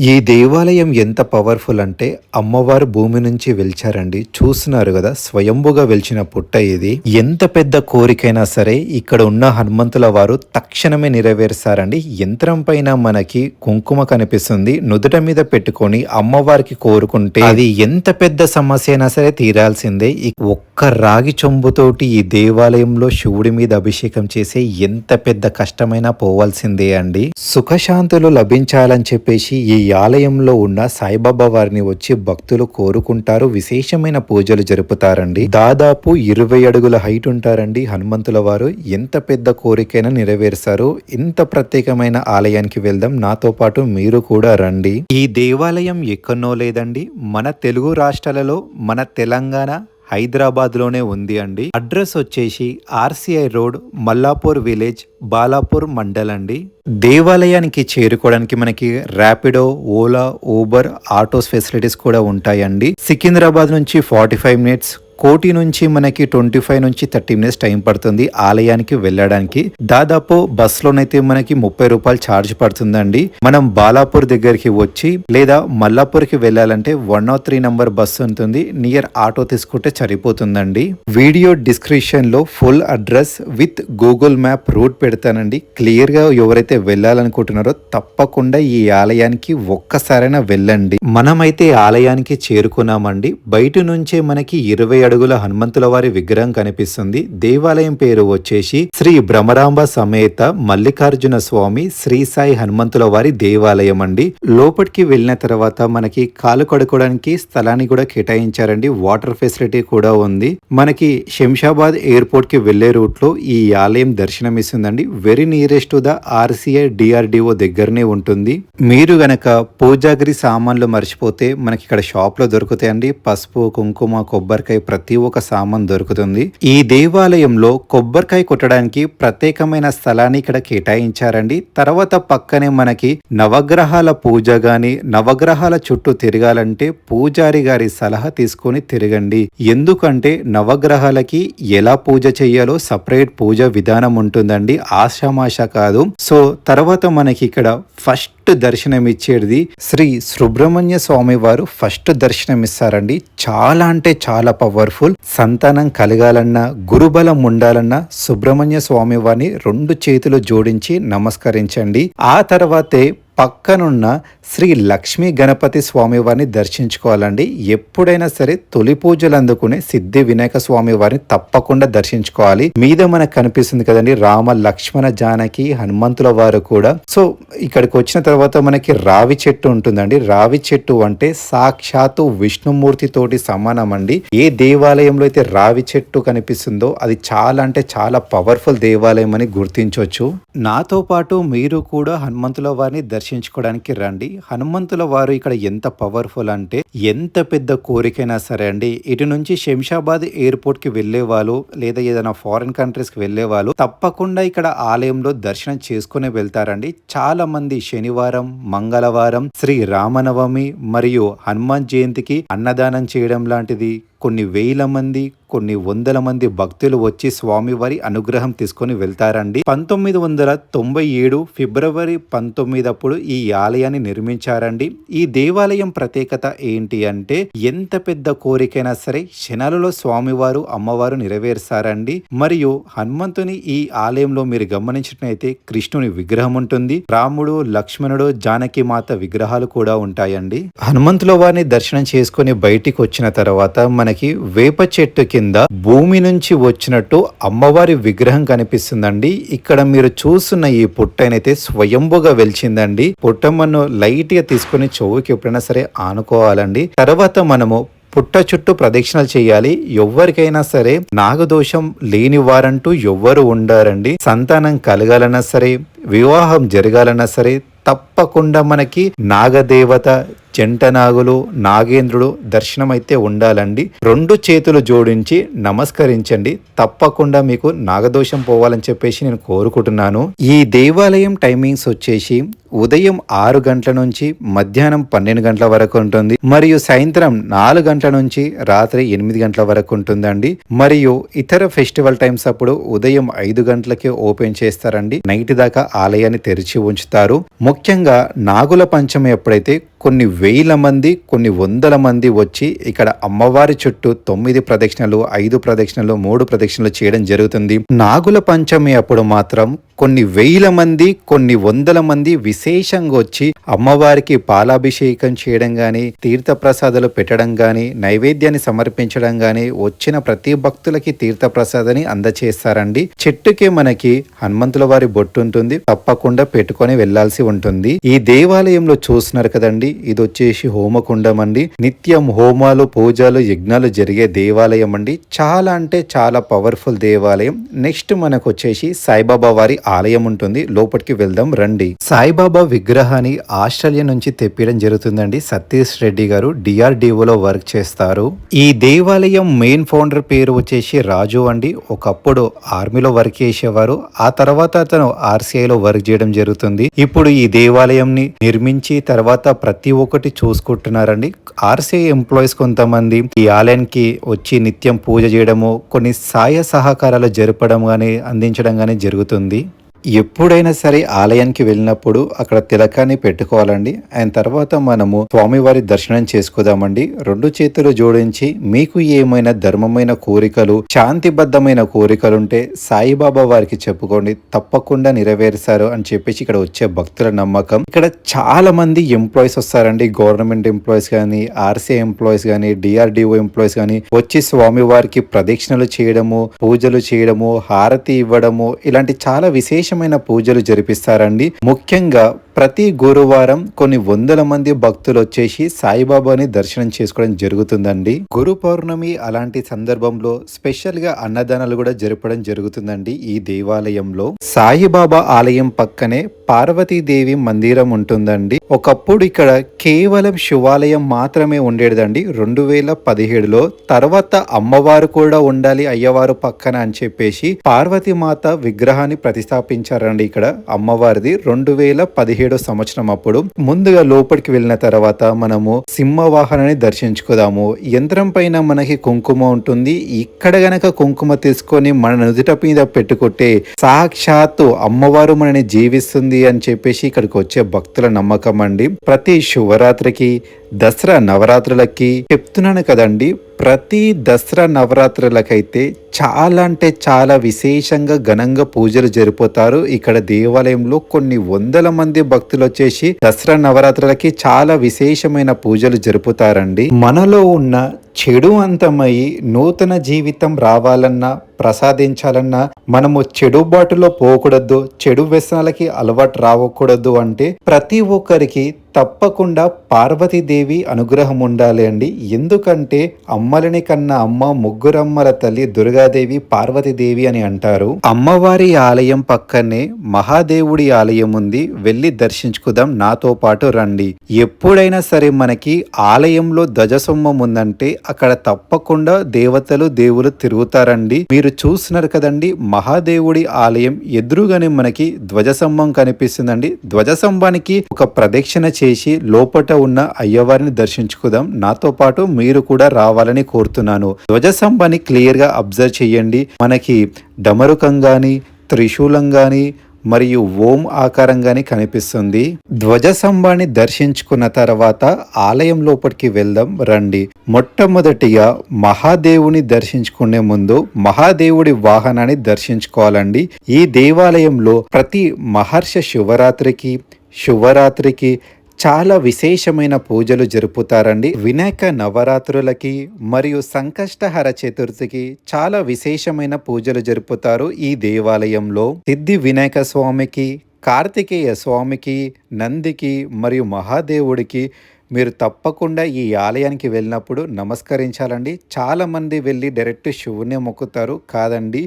ఈ దేవాలయం ఎంత పవర్ఫుల్ అంటే అమ్మవారు భూమి నుంచి వెలిచారండి. చూస్తున్నారు కదా స్వయంభుగా వెలిచిన పుట్ట ఇది. ఎంత పెద్ద కోరికైనా సరే ఇక్కడ ఉన్న హనుమంతుల వారు తక్షణమే నెరవేరుస్తారండి. యంత్రం పైన మనకి కుంకుమ కనిపిస్తుంది. నుదుట మీద పెట్టుకొని అమ్మవారికి కోరుకుంటే అది ఎంత పెద్ద సమస్య అయినా సరే తీరాల్సిందే. ఒక్క రాగి చొంబుతోటి ఈ దేవాలయంలో శివుడి మీద అభిషేకం చేసే ఎంత పెద్ద కష్టమైనా పోవాల్సిందే అండి. సుఖశాంతులు లభించాలని చెప్పేసి ఈ ఈ ఆలయంలో ఉన్న సాయిబాబా వారిని వచ్చి భక్తులు కోరుకుంటారు. విశేషమైన పూజలు జరుపుతారండి. దాదాపు ఇరవై అడుగుల హైట్ ఉంటారండి హనుమంతుల వారు. ఎంత పెద్ద కోరికైనా నెరవేరుస్తారు ఇంత ప్రత్యేకమైన ఆలయానికి వెళ్దాం. నాతో పాటు మీరు కూడా రండి. ఈ దేవాలయం ఎక్కడో లేదండి. మన తెలుగు రాష్ట్రాలలో మన తెలంగాణ హైదరాబాద్లోనే ఉంది అండి. అడ్రస్ వచ్చేసి RCI road Mallapur village Balapur mandal అండి. దేవాలయానికి చేరుకోవడానికి మనకి Rapido Ola Uber autos facilities కూడా ఉంటాయండి. సికింద్రాబాద్ నుంచి ఫార్టీ ఫైవ్ మినిట్స్ కోటి నుంచి మనకి ట్వంటీ ఫైవ్ నుంచి థర్టీ మినిట్స్ టైం పడుతుంది ఆలయానికి వెళ్ళడానికి. దాదాపు బస్సులోనైతే మనకి ముప్పై రూపాయలు ఛార్జ్ పడుతుందండి. మనం బాలాపూర్ దగ్గరికి వచ్చి లేదా మల్లాపూర్కి వెళ్ళాలంటే one naught three number bus ఉంటుంది. నియర్ ఆటో తీసుకుంటే సరిపోతుందండి. వీడియో డిస్క్రిప్షన్లో full address with Google map route పెడతానండి. క్లియర్గా ఎవరైతే వెళ్ళాలనుకుంటున్నారో తప్పకుండా ఈ ఆలయానికి ఒక్కసారైనా వెళ్ళండి. మనమైతే ఆలయానికి చేరుకున్నామండి. బయట నుంచే మనకి ఇరవై అడుగుల హనుమంతుల వారి విగ్రహం కనిపిస్తుంది. దేవాలయం పేరు వచ్చేసి శ్రీ భ్రమరాంబ సమేత మల్లికార్జున స్వామి శ్రీ సాయి హనుమంతుల వారి దేవాలయం అండి. లోపలికి వెళ్ళిన తర్వాత మనకి కాలు కడుకోవడానికి స్థలాన్ని కూడా కేటాయించారండి. వాటర్ ఫెసిలిటీ కూడా ఉంది. మనకి శంషాబాద్ ఎయిర్పోర్ట్కి వెళ్ళే రూట్లో ఈ ఆలయం దర్శనమిస్తుందండి. Very nearest to the RCI DRDO దగ్గరనే ఉంటుంది. మీరు గనక పూజాగిరి సామాన్లు మర్చిపోతే మనకి ఇక్కడ షాప్లో దొరుకుతాయండి. పసుపు కుంకుమ కొబ్బరికాయ ప్రతి ఒక్క సామాన్ దొరుకుతుంది. ఈ దేవాలయంలో కొబ్బరికాయ కొట్టడానికి ప్రత్యేకమైన స్థలాన్ని ఇక్కడ కేటాయించారండి. తర్వాత పక్కనే మనకి నవగ్రహాల పూజ గాని నవగ్రహాల చుట్టూ తిరగాలంటే పూజారి గారి సలహా తీసుకొని తిరగండి. ఎందుకంటే నవగ్రహాలకి ఎలా పూజ చేయాలో సపరేట్ పూజ విధానం ఉంటుందండి. ఆశామాష కాదు. సో తర్వాత మనకి ఇక్కడ ఫస్ట్ ఫస్ట్ దర్శనం ఇచ్చేది శ్రీ సుబ్రహ్మణ్య స్వామి వారు ఫస్ట్ దర్శనం ఇస్తారండి చాలా అంటే చాలా పవర్ఫుల్. సంతానం కలగాలన్నా గురుబలం ఉండాలన్నా సుబ్రహ్మణ్య స్వామి వారిని రెండు చేతులు జోడించి నమస్కరించండి. ఆ తర్వాతే పక్కనున్న శ్రీ లక్ష్మీ గణపతి స్వామి వారిని దర్శించుకోవాలండి. ఎప్పుడైనా సరే తొలి పూజలు అందుకునే సిద్ధి వినాయక స్వామి వారిని తప్పకుండా దర్శించుకోవాలి. మీద మనకు కనిపిస్తుంది కదండి రామ లక్ష్మణ జానకి హనుమంతుల వారు కూడా. సో ఇక్కడికి వచ్చిన తర్వాత మనకి రావి చెట్టు ఉంటుందండి. రావి చెట్టు అంటే సాక్షాత్తు విష్ణుమూర్తి తోటి సమానం అండి ఏ దేవాలయంలో అయితే రావి చెట్టు కనిపిస్తుందో అది చాలా అంటే చాలా పవర్ఫుల్ దేవాలయం అని గుర్తించవచ్చు నాతో పాటు మీరు కూడా హనుమంతుల వారిని దర్శించుకోవడానికి రండి. హనుమంతుల వారు ఇక్కడ ఎంత పవర్ఫుల్ అంటే ఎంత పెద్ద కోరికైనా సరే అండి ఇటు నుంచి శంషాబాద్ ఎయిర్పోర్ట్కి వెళ్ళే వాళ్ళు లేదా ఏదైనా ఫారిన్ కంట్రీస్కి వెళ్ళే వాళ్ళు తప్పకుండా ఇక్కడ ఆలయంలో దర్శనం చేసుకుని వెళ్తారండి. చాలా మంది శనివారం మంగళవారం శ్రీ రామనవమి మరియు హనుమాన్ జయంతికి అన్నదానం చేయడం లాంటిది కొన్ని వేల మంది కొన్ని వందల మంది భక్తులు వచ్చి స్వామివారి అనుగ్రహం తీసుకొని వెళ్తారండి. పంతొమ్మిది వందల తొంభై ఏడు ఫిబ్రవరి పంతొమ్మిది అప్పుడు ఈ ఆలయాన్ని నిర్మించారండి. ఈ దేవాలయం ప్రత్యేకత ఏంటి అంటే ఎంత పెద్ద కోరికైనా సరే క్షణాలలో స్వామివారు అమ్మవారు నెరవేర్చారండి మరియు హనుమంతుని ఈ ఆలయంలో మీరు గమనించినట్లయితే కృష్ణుని విగ్రహం ఉంటుంది. రాముడు లక్ష్మణుడు జానకి మాత విగ్రహాలు కూడా ఉంటాయండి. హనుమంతుల వారిని దర్శనం చేసుకొని బయటికి వచ్చిన తర్వాత మన మనకి వేప చెట్టు కింద భూమి నుంచి వచ్చినట్టు అమ్మవారి విగ్రహం కనిపిస్తుందండి. ఇక్కడ మీరు చూస్తున్న ఈ పుట్టనైతే స్వయంభుగా వెలిచిందండి. పుట్టమ్మను లైట్గా తీసుకుని చెవుకి ఎప్పుడైనా సరే ఆనుకోవాలండి. తర్వాత మనము పుట్ట చుట్టూ ప్రదక్షిణలు చేయాలి. ఎవరికైనా సరే నాగదోషం లేని వారంటూ ఎవ్వరు ఉండారండి. సంతానం కలగాలన్నా సరే వివాహం జరగాలన్నా సరే తప్పకుండా మనకి నాగదేవత జంట నాగులు నాగేంద్రుడు దర్శనం అయితే ఉండాలండి. రెండు చేతులు జోడించి నమస్కరించండి. తప్పకుండా మీకు నాగదోషం పోవాలని చెప్పేసి నేను కోరుకుంటున్నాను. ఈ దేవాలయం టైమింగ్స్ వచ్చేసి ఉదయం ఆరు గంటల నుంచి మధ్యాహ్నం పన్నెండు గంటల వరకు ఉంటుంది. మరియు సాయంత్రం నాలుగు గంటల నుంచి రాత్రి ఎనిమిది గంటల వరకు ఉంటుందండి. మరియు ఇతర ఫెస్టివల్ టైమ్స్ అప్పుడు ఉదయం ఐదు గంటలకే ఓపెన్ చేస్తారండి. నైట్ దాకా ఆలయాన్ని తెరిచి ఉంచుతారు. ముఖ్యంగా నాగుల పంచమి ఎప్పుడైతే కొన్ని వేల మంది కొన్ని వందల మంది వచ్చి ఇక్కడ అమ్మవారి చుట్టూ తొమ్మిది ప్రదక్షిణలు ఐదు ప్రదక్షిణలు మూడు ప్రదక్షిణలు చేయడం జరుగుతుంది. నాగుల పంచమి అప్పుడు మాత్రం కొన్ని వేల మంది కొన్ని వందల మంది విశేషంగా వచ్చి అమ్మవారికి పాలాభిషేకం చేయడం గాని తీర్థ ప్రసాదాలు పెట్టడం గాని నైవేద్యాన్ని సమర్పించడం గాని వచ్చిన ప్రతి భక్తులకి తీర్థ ప్రసాదాన్ని అందచేస్తారండి. చెట్టుకే మనకి హనుమంతుల వారి బొట్టు ఉంటుంది. తప్పకుండా పెట్టుకొని వెళ్ళాల్సి ఉంటుంది. ఈ దేవాలయంలో చూస్తున్నారు కదండి ఇది వచ్చేసి హోమకుండం అండి. నిత్యం హోమాలు పూజలు యజ్ఞాలు జరిగే దేవాలయం అండి. చాలా అంటే చాలా పవర్ఫుల్ దేవాలయం. నెక్స్ట్ మనకు వచ్చేసి సాయిబాబా వారి ఆలయం ఉంటుంది. లోపలికి వెళ్దాం రండి. సాయిబాబా విగ్రహాన్ని ఆస్ట్రేలియా నుంచి తెప్పించడం జరుగుతుందండి. సతీష్ రెడ్డి గారు డిఆర్డిఓలో వర్క్ చేస్తారు. ఈ దేవాలయం మెయిన్ ఫౌండర్ పేరు వచ్చేసి రాజు అండి. ఒకప్పుడు ఆర్మీలో వర్క్ చేసేవారు. ఆ తర్వాత అతను ఆర్సీఐలో వర్క్ చేయడం జరుగుతుంది. ఇప్పుడు ఈ దేవాలయంని నిర్మించి తర్వాత ప్రతి ఒక్కటి చూసుకుంటున్నారండి. ఆర్సీఐ ఎంప్లాయీస్ కొంతమంది ఈ ఆలయానికి వచ్చి నిత్యం పూజ చేయడము కొన్ని సాయ సహకారాలు జరపడం గానీ అందించడం గానీ జరుగుతుంది. ఎప్పుడైనా సరే ఆలయానికి వెళ్ళినప్పుడు అక్కడ తిలకాన్ని పెట్టుకోవాలండి. ఆయన తర్వాత మనము స్వామివారి దర్శనం చేసుకుందామండి. రెండు చేతులు జోడించి మీకు ఏమైనా ధర్మమైన కోరికలు శాంతిబద్ధమైన కోరికలుంటే సాయిబాబా వారికి చెప్పుకోండి. తప్పకుండా నెరవేరుస్తారు అని చెప్పేసి ఇక్కడ వచ్చే భక్తుల నమ్మకం. ఇక్కడ చాలా మంది ఎంప్లాయీస్ వస్తారండి. గవర్నమెంట్ ఎంప్లాయీస్ కానీ ఆర్సీ ఎంప్లాయీస్ కానీ డిఆర్డిఓ ఎంప్లాయీస్ కానీ వచ్చి స్వామివారికి ప్రదక్షిణలు చేయడము పూజలు చేయడము హారతి ఇవ్వడము ఇలాంటి చాలా విశేష విశేషమైన పూజలు జరిపిస్తారండి. ముఖ్యంగా ప్రతి గురువారం కొన్ని వందల మంది భక్తులు వచ్చేసి సాయిబాబాని దర్శనం చేసుకోవడం జరుగుతుందండి. గురు పౌర్ణమి అలాంటి సందర్భంలో స్పెషల్గా అన్నదానాలు కూడా జరపడం జరుగుతుందండి ఈ దేవాలయంలో. సాయిబాబా ఆలయం పక్కనే పార్వతీదేవి మందిరం ఉంటుందండి. ఒకప్పుడు ఇక్కడ కేవలం శివాలయం మాత్రమే ఉండేదండి. రెండు వేల పదిహేడులో తర్వాత అమ్మవారు కూడా ఉండాలి అయ్యవారు పక్కన అని చెప్పేసి పార్వతీమాత విగ్రహాన్ని ప్రతిష్టాపించారండి ఇక్కడ. అమ్మవారిది రెండు వేల పదిహేడు సంవత్సరం అప్పుడు ముందుగా లోపలికి వెళ్ళిన తర్వాత మనము సింహవాహనాన్ని దర్శించుకుందాము. యంత్రం పైన మనకి కుంకుమ ఉంటుంది. ఇక్కడ గనక కుంకుమ తీసుకొని మన నుదుట మీద పెట్టుకుంటే సాక్షాత్తు అమ్మవారు మనని జీవిస్తుంది అని చెప్పేసి ఇక్కడికి వచ్చే భక్తుల నమ్మకం అండి. ప్రతి శివరాత్రికి దసరా నవరాత్రులకి చెప్తున్నాను కదండి ప్రతి దసరా నవరాత్రులకైతే చాలా అంటే చాలా విశేషంగా ఘనంగా పూజలు జరిపోతారు. ఇక్కడ దేవాలయంలో కొన్ని వందల మంది భక్తులు వచ్చేసి దసరా నవరాత్రులకి చాలా విశేషమైన పూజలు జరుపుతారండి. మనలో ఉన్న చెడు అంతమై నూతన జీవితం రావాలన్నా ప్రసాదించాలన్నా మనము చెడు బాటులో పోకూడదు చెడు వ్యసనాలకి అలవాటు రావకూడదు అంటే ప్రతి ఒక్కరికి తప్పకుండా పార్వతీదేవి అనుగ్రహం ఉండాలి అండి. ఎందుకంటే అమ్మలని కన్నా అమ్మ ముగ్గురమ్మల తల్లి దుర్గాదేవి పార్వతీదేవి అని అంటారు. అమ్మవారి ఆలయం పక్కనే మహాదేవుడి ఆలయం ఉంది. వెళ్ళి దర్శించుకుందాం. నాతో పాటు రండి. ఎప్పుడైనా సరే మనకి ఆలయంలో ధ్వజసొమ్మం ఉందంటే అక్కడ తప్పకుండా దేవతలు దేవులు తిరుగుతారండి. మీరు చూస్తున్నారు కదండి మహాదేవుడి ఆలయం ఎదురుగానే మనకి ధ్వజస్తంభం కనిపిస్తుందండి. ధ్వజస్తంభానికి ఒక ప్రదక్షిణ చేసి లోపట ఉన్న అయ్యవారిని దర్శించుకుందాం. నాతో పాటు మీరు కూడా రావాలని కోరుతున్నాను. ధ్వజస్తంభాన్ని క్లియర్గా అబ్జర్వ్ చేయండి. మనకి డమరుకం గాని త్రిశూలం గాని మరియు ఓం ఆకారంగానే కనిపిస్తుంది. ధ్వజస్తంభాన్ని దర్శించుకున్న తర్వాత ఆలయం లోపలికి వెళ్దాం రండి. మొట్టమొదటిగా మహాదేవుని దర్శించుకునే ముందు మహాదేవుడి వాహనాన్ని దర్శించుకోవాలండి. ఈ దేవాలయంలో ప్రతి మహర్ష శివరాత్రికి శివరాత్రికి చాలా విశేషమైన పూజలు జరుపుతారండి. వినాయక నవరాత్రులకి మరియు సంకష్టహర చతుర్థికి చాలా విశేషమైన పూజలు జరుపుతారు ఈ దేవాలయంలో. సిద్ధి వినాయక స్వామికి కార్తికేయ స్వామికి నందికి మరియు మహాదేవుడికి మీరు తప్పకుండా ఈ ఆలయానికి వెళ్ళినప్పుడు నమస్కరించాలండి. చాలామంది వెళ్ళి డైరెక్ట్ శివునే మొక్కుతారు. కాదండి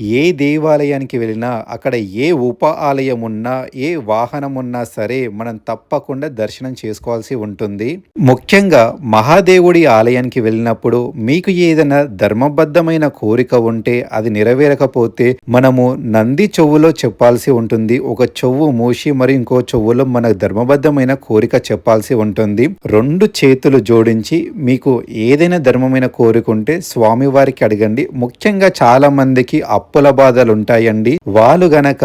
ఏ దేవాలయానికి వెళ్ళినా అక్కడ ఏ ఉప ఆలయం ఉన్నా ఏ వాహనం ఉన్నా సరే మనం తప్పకుండా దర్శనం చేసుకోవాల్సి ఉంటుంది. ముఖ్యంగా మహాదేవుడి ఆలయానికి వెళ్ళినప్పుడు మీకు ఏదైనా ధర్మబద్ధమైన కోరిక ఉంటే అది నెరవేరకపోతే మనము నంది చెవులో చెప్పాల్సి ఉంటుంది. ఒక చెవు మూసి మరి ఇంకో చెవులో మన ధర్మబద్ధమైన కోరిక చెప్పాల్సి ఉంటుంది. రెండు చేతులు జోడించి మీకు ఏదైనా ధర్మమైన కోరిక ఉంటే స్వామివారికి అడగండి. ముఖ్యంగా చాలా మందికి అప్పుల బాధలుంటాయండి. వాళ్ళు గనక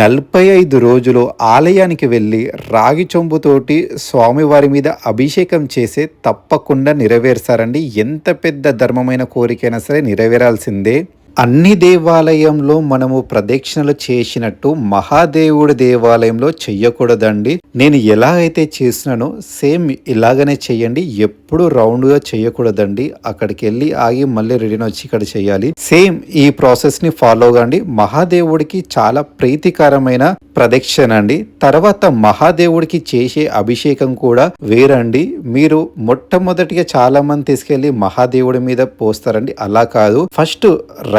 నలభై ఐదు రోజులు ఆలయానికి వెళ్ళి రాగి చెంబుతోటి స్వామివారి మీద అభిషేకం చేసే తప్పకుండా నెరవేర్చారండి ఎంత పెద్ద ధర్మమైన కోరికైనా సరే నెరవేరాల్సిందే. అన్ని దేవాలయంలో మనము ప్రదక్షిణలు చేసినట్టు మహాదేవుడి దేవాలయంలో చెయ్యకూడదండి. నేను ఎలా అయితే చేసినానో సేమ్ ఇలాగనే చెయ్యండి. ఎప్పుడు రౌండ్గా చేయకూడదండి అక్కడికి వెళ్ళి ఆగి మళ్ళీ రిటర్న్ వచ్చి ఇక్కడ చేయాలి సేమ్ ఈ ప్రాసెస్ని ఫాలో కండి. మహాదేవుడికి చాలా ప్రీతికరమైన ప్రదక్షిణ అండి. తర్వాత మహాదేవుడికి చేసే అభిషేకం కూడా వేరండి. మీరు మొట్టమొదటిగా చాలా మంది తీసుకెళ్ళి మహాదేవుడి మీద పోస్తారండి. అలా కాదు. ఫస్ట్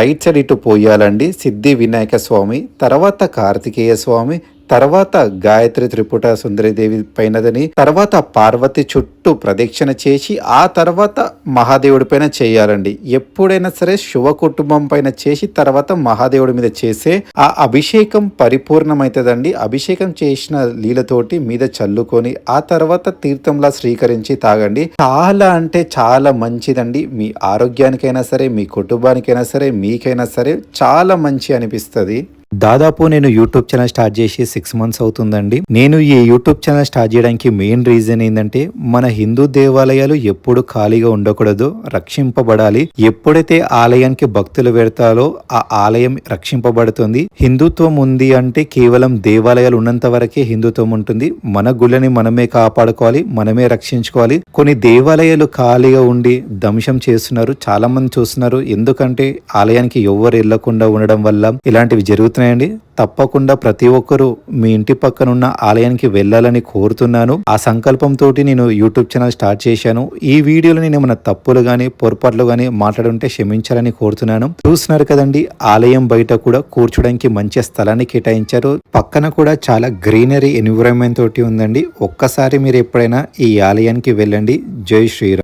రైట్ సైడ్ ఇటు పోయాలండి. సిద్ధి వినాయక స్వామి తర్వాత కార్తికేయ స్వామి తర్వాత గాయత్రి త్రిపుట సుందరిదేవి పైనదని తర్వాత పార్వతి చుట్టూ ప్రదక్షిణ చేసి ఆ తర్వాత మహాదేవుడి పైన చేయాలండి. ఎప్పుడైనా సరే శివ కుటుంబం పైన చేసి తర్వాత మహాదేవుడి మీద చేసే ఆ అభిషేకం పరిపూర్ణమవుతుందండి అభిషేకం చేసిన నీళ్ళతోటి మీద చల్లుకొని ఆ తర్వాత తీర్థంలా స్వీకరించి తాగండి. చాలా అంటే చాలా మంచిదండి. మీ ఆరోగ్యానికైనా సరే మీ కుటుంబానికైనా సరే మీకైనా సరే చాలా మంచి అనిపిస్తుంది. దాదాపు నేను యూట్యూబ్ ఛానల్ స్టార్ట్ చేసి సిక్స్ మంత్స్ అవుతుందండి. నేను ఈ యూట్యూబ్ ఛానల్ స్టార్ట్ చేయడానికి మెయిన్ రీజన్ ఏంటంటే మన హిందూ దేవాలయాలు ఎప్పుడు ఖాళీగా ఉండకూడదు రక్షింపబడాలి. ఎప్పుడైతే ఆలయానికి భక్తులు పెడతారో ఆ ఆలయం రక్షింపబడుతుంది. హిందుత్వం ఉంది అంటే కేవలం దేవాలయాలు ఉన్నంత వరకే హిందుత్వం ఉంటుంది. మన గుళ్ళని మనమే కాపాడుకోవాలి మనమే రక్షించుకోవాలి. కొన్ని దేవాలయాలు ఖాళీగా ఉండి ధ్వంసం చేస్తున్నారు చాలా మంది చూస్తున్నారు. ఎందుకంటే ఆలయానికి ఎవరు వెళ్ళకుండా ఉండడం వల్ల ఇలాంటివి జరుగుతున్నాయండి తప్పకుండా ప్రతి ఒక్కరూ మీ ఇంటి పక్కన ఉన్న ఆలయానికి వెళ్ళాలని కోరుతున్నాను. ఆ సంకల్పంతో నేను యూట్యూబ్ ఛానల్ స్టార్ట్ చేశాను. ఈ వీడియోలో నేను మన తప్పులు కానీ పొరపాట్లు కానీ మాట్లాడుంటే క్షమించాలని కోరుతున్నాను. చూస్తున్నారు కదండి ఆలయం బయట కూడా కూర్చోడానికి మంచి స్థలాన్ని కేటాయించారు. పక్కన కూడా చాలా గ్రీనరీ ఎన్విరాన్మెంట్ తోటి ఉందండి. ఒక్కసారి మీరు ఎప్పుడైనా ఈ ఆలయానికి వెళ్ళండి. జై శ్రీరామ్.